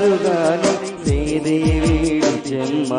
ആറുകാലം നേരെ വീടിച്ചമ്മ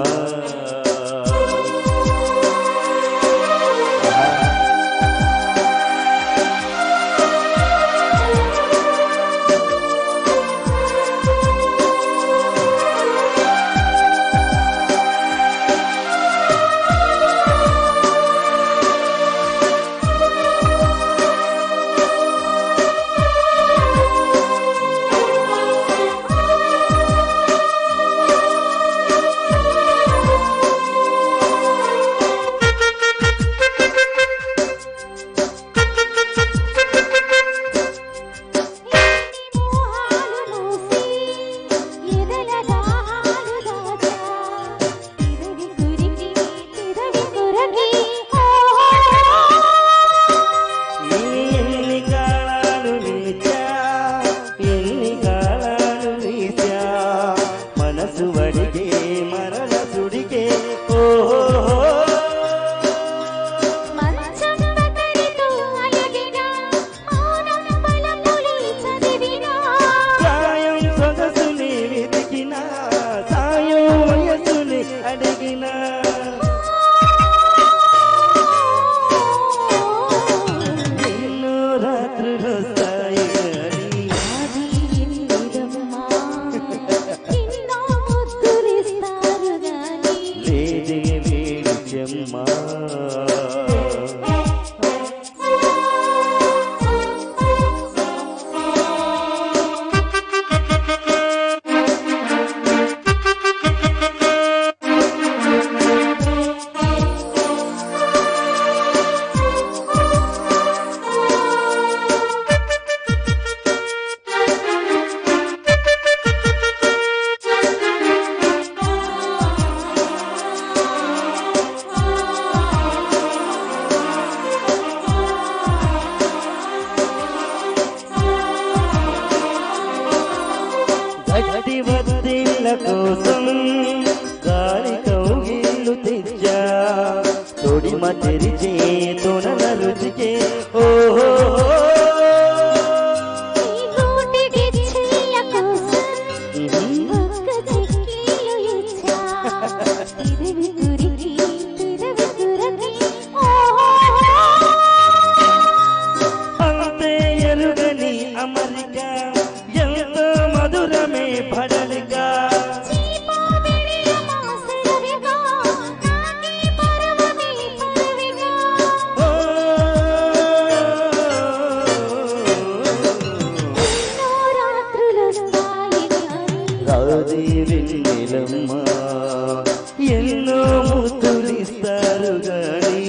వత్తి వత్తిళ్ళ కోసం. గాలి కౌగిళ్ళు తెచ్చా. తొడిమ తెరిచే తొనల రుచికే. ఓహో. అమెరికా. గాది వెన్నెలమ్మ ఎన్నో ముద్దులిస్తారు గాని